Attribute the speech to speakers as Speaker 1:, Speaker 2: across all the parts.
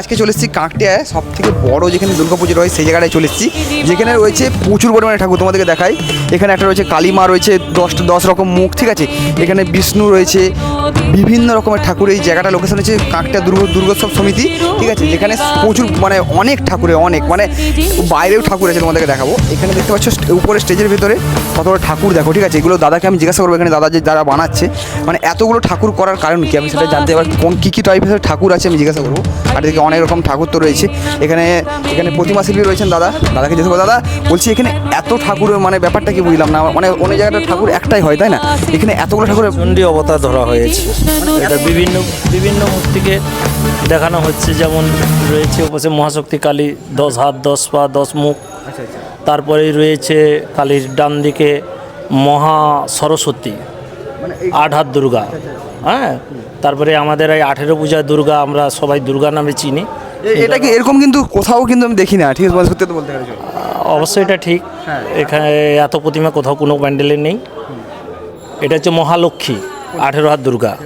Speaker 1: আজকে চলে এসেছি কাঁকটিয়ায় সব থেকে বড় যেখানে দুর্গাপুজো হয় সেই জায়গাটায় চলে এসেছি। যেখানে রয়েছে প্রচুর পরিমাণে ঠাকুর তোমাদেরকে দেখাই। এখানে একটা রয়েছে কালীমা, রয়েছে দশটা দশ রকম মুখ, ঠিক আছে? এখানে বিষ্ণু রয়েছে, বিভিন্ন রকমের ঠাকুর, এই জায়গাটা লোকেশন হচ্ছে কাঁকটিয়া দুর্গ দুর্গোৎসব সমিতি, ঠিক আছে? যেখানে প্রচুর মানে অনেক ঠাকুরের অনেক মানে বাইরেও ঠাকুর আছে তোমাদেরকে দেখাবো। এখানে দেখতে পাচ্ছ উপরে স্টেজের ভিতরে কতগুলো ঠাকুর, দেখো, ঠিক আছে? এগুলো দাদাকে আমি জিজ্ঞাসা করব, এখানে দাদা যে যারা বানাচ্ছে মানে এতগুলো ঠাকুর করার কারণ কি? আমি সেটা জানতে এবার কোন কী কী টাইপের ঠাকুর আছে আমি জিজ্ঞাসা করব। আর এদিকে অনেক রকম ঠাকুর তো রয়েছে। এখানে এখানে প্রতিমা শিল্পী রয়েছেন দাদা। দাদাকে জিজ্ঞাসা করব, দাদা, বলছি এখানে এত ঠাকুরের মানে ব্যাপারটা কি বুঝলাম না? মানে অনেক জায়গাটা ঠাকুর একটাই হয় তাই না? এখানে এতগুলো ঠাকুরের
Speaker 2: চণ্ডী অবতার ধরা হয়েছে। এটা বিভিন্ন বিভিন্ন মূর্তিকে দেখানো হচ্ছে যেমন রয়েছে উপসে মহাশক্তি কালী দশ হাত দশ পা দশ মুখ। তারপরেই রয়েছে কালীর ডান দিকে মহা সরস্বতী আট হাত দুর্গা। হ্যাঁ? তারপরে আমাদের এই আঠেরো পূজায় দুর্গা আমরা সবাই দুর্গা নামে চিনি।
Speaker 1: এটা কি এরকম কিন্তু কোথাও কিন্তু আমি দেখি না ঠিক আছে সত্যি তো বলতে চলে।
Speaker 2: অবশ্যই এটা ঠিক। এখানে এত প্রতিমা কোথাও কোনো প্যান্ডেলে নেই। এটা হচ্ছে মহালক্ষ্মী আঠেরো হাত দুর্গা।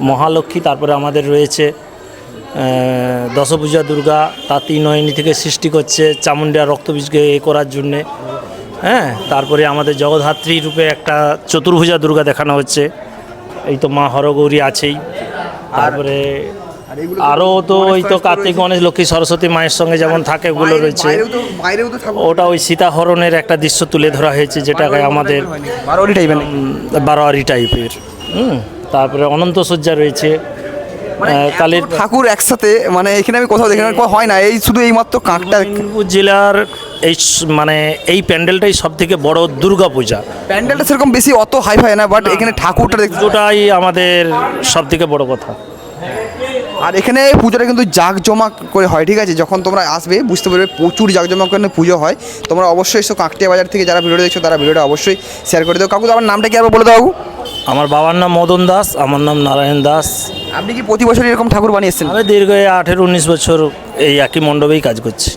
Speaker 2: মহালক্ষ্মী তারপরে আমাদের রয়েছে আহ, দশভূজা দুর্গা তাঁতি নয়নী থেকে সৃষ্টি করছে চামুন্ডিয়া রক্তবীজকে এ করার জন্যে। হ্যাঁ তারপরে আমাদের জগদ্ধাত্রী রূপে একটা চতুর্ভুজা দুর্গা দেখানো হচ্ছে। এই তো মা হরগৌরী আছেই। তারপরে আরও তো ওই তো কার্তিক গণেশ লক্ষ্মী সরস্বতী মায়ের সঙ্গে যেমন থাকে ওগুলো রয়েছে। ওটা ওই সীতাহরণের একটা দৃশ্য তুলে ধরা হয়েছে যেটাকে আমাদের
Speaker 1: বারোয়ারি টাইপের
Speaker 2: বারোয়ারি টাইপের। হুম তারপরে অনন্ত সজ্জা রয়েছে।
Speaker 1: মানে
Speaker 2: কালীর
Speaker 1: ঠাকুর একসাথে মানে এখানে আমি কোথাও দেখি হয় না এই শুধু এই মাত্র কাঁকটা
Speaker 2: জেলার এই মানে এই প্যান্ডেলটাই সব থেকে বড় দুর্গা পূজা
Speaker 1: প্যান্ডেলটা সেরকম বেশি অত হাই ফাই না বাট এখানে ঠাকুরটা দেখতে
Speaker 2: পুজোটাই আমাদের সব থেকে বড় কথা।
Speaker 1: আর এখানে পুজোটা কিন্তু জাঁকজমক করে হয় ঠিক আছে? যখন তোমরা আসবে বুঝতে পারবে প্রচুর জাঁকজমক করে পুজো হয়। তোমরা অবশ্যই এসো কাঁকটিয়া বাজার থেকে যারা ভিডিও দেখছ তারা ভিডিওটা অবশ্যই শেয়ার করে দেবো কাকু আমার নামটা কি আবার বলে দাও
Speaker 2: আমার বাবার নাম মদন দাস আমার নাম নারায়ণ দাস।
Speaker 1: আপনি কি প্রতি বছর এরকম ঠাকুর বানিয়েছেন
Speaker 2: আমি দীর্ঘ আঠেরো উনিশ বছর এই একই মণ্ডপেই কাজ করছি।